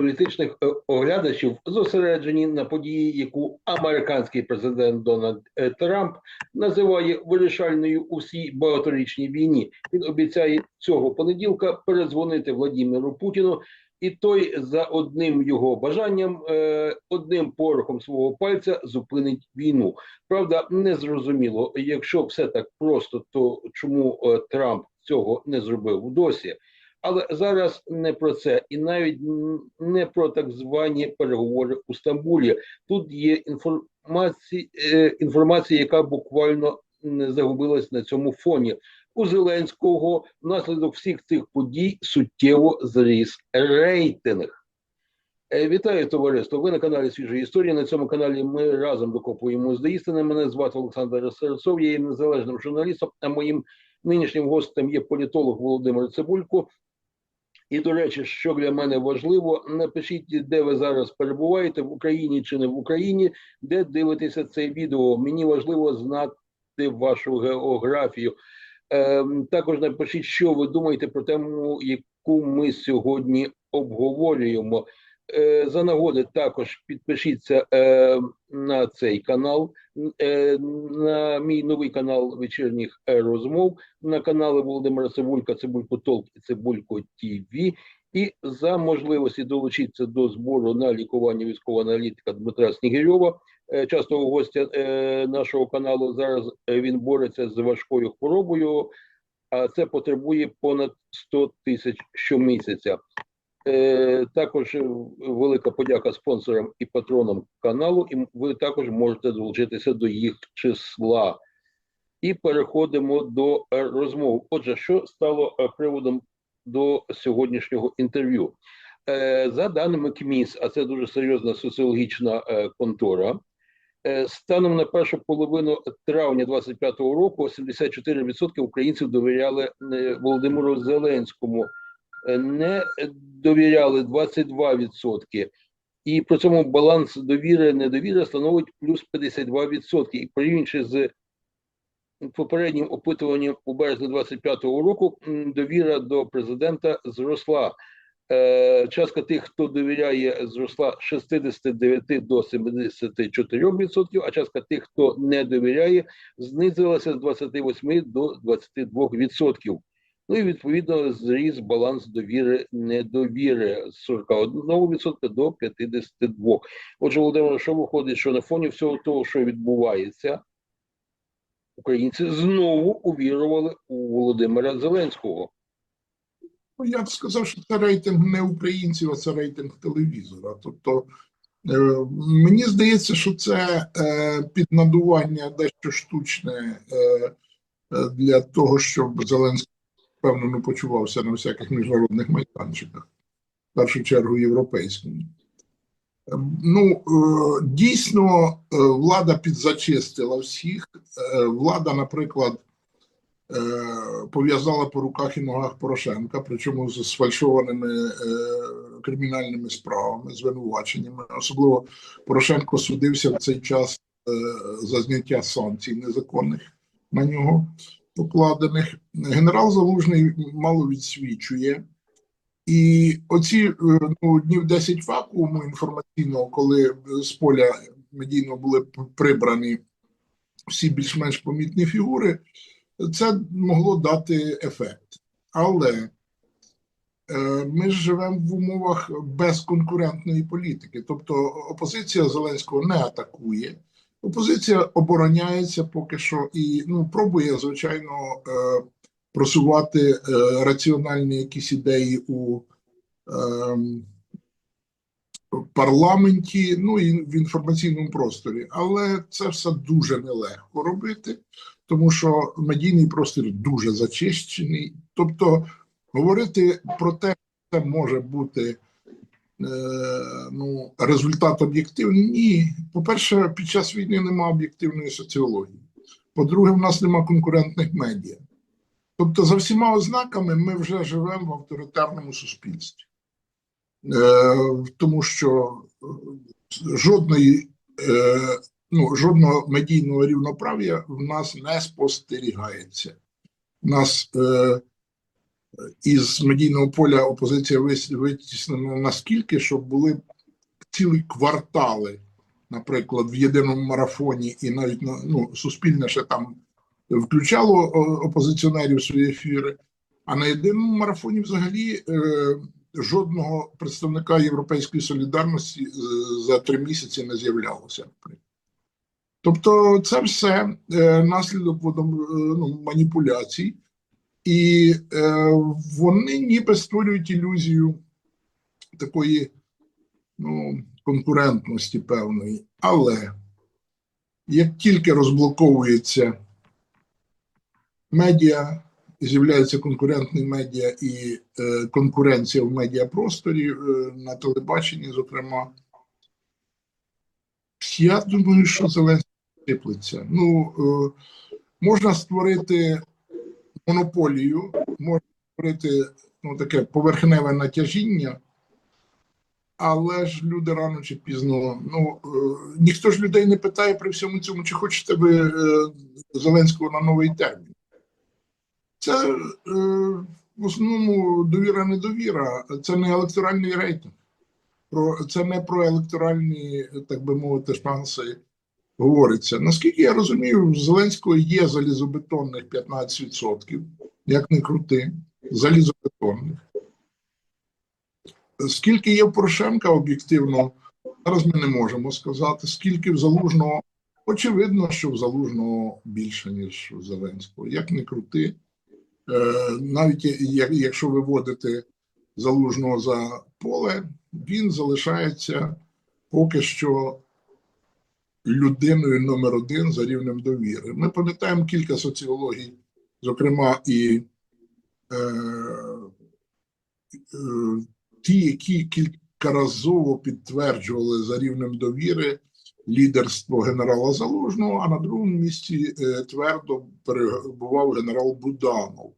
політичних е, оглядачів зосереджені на події, яку американський президент Дональд е, Трамп називає вирішальною у всій багаторічній війні. Він обіцяє цього понеділка перезвонити Владіміру Путіну, і той за одним його бажанням, е, одним порохом свого пальця зупинить війну. Правда, не зрозуміло, якщо все так просто, то чому Трамп цього не зробив досі? Але зараз не про це, і навіть не про так звані переговори у Стамбулі. Тут є інформація, е, інформація, яка буквально не загубилась на цьому фоні. У Зеленського внаслідок всіх цих подій суттєво зріс рейтинг. Е, Вітаю товариство. Ви на каналі Свіжа Історія. На цьому каналі ми разом докопуємось до істини. Мене звати Олександр Серцов, я є незалежним журналістом, а моїм нинішнім гостем є політолог Володимир Цибулько. І, до речі, що для мене важливо, напишіть, де ви зараз перебуваєте, в Україні чи не в Україні, де дивитеся це відео. Мені важливо знати вашу географію. Ем, також напишіть, що ви думаєте про тему, яку ми сьогодні обговорюємо. Е, за нагоди також підпишіться е, на цей канал, е, на мій новий канал вечірніх розмов, на канали Володимира Цибулька, Цибулько Толк і Цибулько ТВ. І за можливості долучитися до збору на лікування військового аналітика Дмитра Снігирьова, частого гостя нашого каналу. Зараз він бореться з важкою хворобою, а це потребує понад 100 тисяч щомісяця. Е, також е, велика подяка спонсорам і патронам каналу, і ви також можете долучитися до їх числа. І переходимо до е, розмов. Отже, що стало приводом до сьогоднішнього інтерв'ю? За даними КМІС, а це дуже серйозна соціологічна контора. Станом на першу половину травня 25-го року 74% українців довіряли Володимиру Зеленському не довіряли 22%. І при цьому баланс довіри недовіри становить плюс 52%. І порівнюючи з попереднім опитуванням у березні 25-го року, довіра до президента зросла. Е, Частка тих, хто довіряє, зросла з 69 до 74%, а частка тих, хто не довіряє, знизилася з 28 до 22%. Ну і відповідно зріс баланс довіри недовіри з 41% до 52%. Отже, Володимир, що виходить, що на фоні всього того, що відбувається, українці знову увірували у Володимира Зеленського. Ну, я б сказав, що це рейтинг не українців, а це рейтинг телевізора. Тобто, е, мені здається, що це е, піднадування дещо штучне е, е, для того, щоб Зеленський впевнено почувався на всяких міжнародних майданчиках, в першу чергу європейському. Е, Ну, е, дійсно, е, влада підзачистила всіх. Е, Влада, наприклад, пов'язала по руках і ногах Порошенка, причому з сфальшованими кримінальними справами, звинуваченнями. Особливо Порошенко судився в цей час за зняття санкцій незаконних на нього покладених. Генерал Залужний мало відсвічує. І оці е, ну, днів 10 вакууму інформаційного, коли з поля медійно були прибрані всі більш-менш помітні фігури, це могло дати ефект. Але е, ми ж живемо в умовах безконкурентної політики. Тобто опозиція Зеленського не атакує, опозиція обороняється поки що і ну, пробує, звичайно, е, просувати е, раціональні якісь ідеї у е, парламенті, ну і в інформаційному просторі. Але це все дуже нелегко робити тому що медійний простір дуже зачищений. Тобто говорити про те, що це може бути ну, результат об'єктивний, ні. По-перше, під час війни немає об'єктивної соціології. По-друге, в нас немає конкурентних медіа. Тобто, за всіма ознаками, ми вже живемо в авторитарному суспільстві, е, тому що е, жодної е, ну, жодного медійного рівноправ'я в нас не спостерігається. У нас е, із медійного поля опозиція витіснена наскільки, щоб були цілі квартали, наприклад, в єдиному марафоні, і навіть ну, суспільне ще там включало опозиціонерів свої ефіри. А на єдиному марафоні взагалі е, жодного представника Європейської солідарності е, за три місяці не з'являлося. Тобто, це все е, наслідок водом- е, ну, маніпуляцій, і е, вони ніби створюють ілюзію такої ну, конкурентності певної. Але як тільки розблоковується медіа, з'являються конкурентні медіа і е, конкуренція в медіапросторі, е, на телебаченні, зокрема, я думаю, що Зеленський сиплеться. Ну, е, можна створити монополію, можна створити ну, таке поверхневе натяжіння, але ж люди рано чи пізно. Ну, е, ніхто ж людей не питає при всьому цьому, чи хочете ви е, Зеленського на новий термін. Це е, в основному довіра недовіра, це не електоральний рейтинг. Про це не про електоральні, так би мовити, шанси говориться. Наскільки я розумію, в Зеленського є залізобетонних 15%, як не крути, залізобетонних. Скільки є в Порошенка об'єктивно, зараз ми не можемо сказати. Скільки в Залужного, очевидно, що в Залужного більше, ніж в Зеленського. Як не крути, Е, навіть якщо виводити залужного за поле, він залишається поки що людиною номер один за рівнем довіри. Ми пам'ятаємо кілька соціологій, зокрема і е, е, ті, які кількаразово підтверджували за рівнем довіри лідерство генерала Залужного, а на другому місці е, твердо перебував генерал Буданов.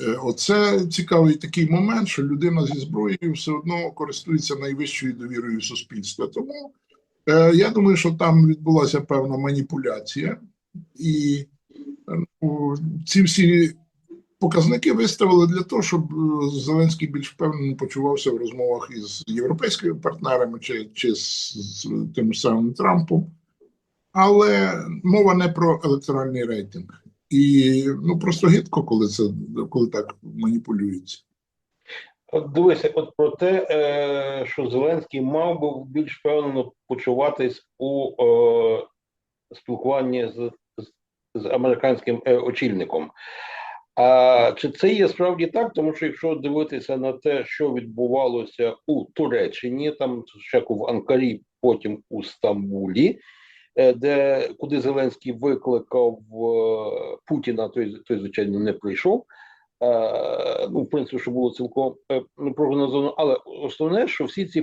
Е, Оце цікавий такий момент, що людина зі зброєю все одно користується найвищою довірою суспільства. Тому я думаю, що там відбулася певна маніпуляція, і е, ну, ці всі показники виставили для того, щоб е, Зеленський більш впевнено почувався в розмовах із європейськими партнерами чи, чи з, з тим самим Трампом. Але мова не про електоральний рейтинг. І ну просто гидко, коли це коли так маніпулюється. От дивися, от про те, е, що Зеленський мав би більш впевнено почуватись у е, спілкуванні з, з, з американським е, очільником. А чи це є справді так? Тому що якщо дивитися на те, що відбувалося у Туреччині, там спочатку в Анкарі, потім у Стамбулі, е, де куди Зеленський викликав е, Путіна, той, той звичайно не прийшов. Е, ну, в принципі, що було цілком е, ну, прогнозовано, але основне, що всі ці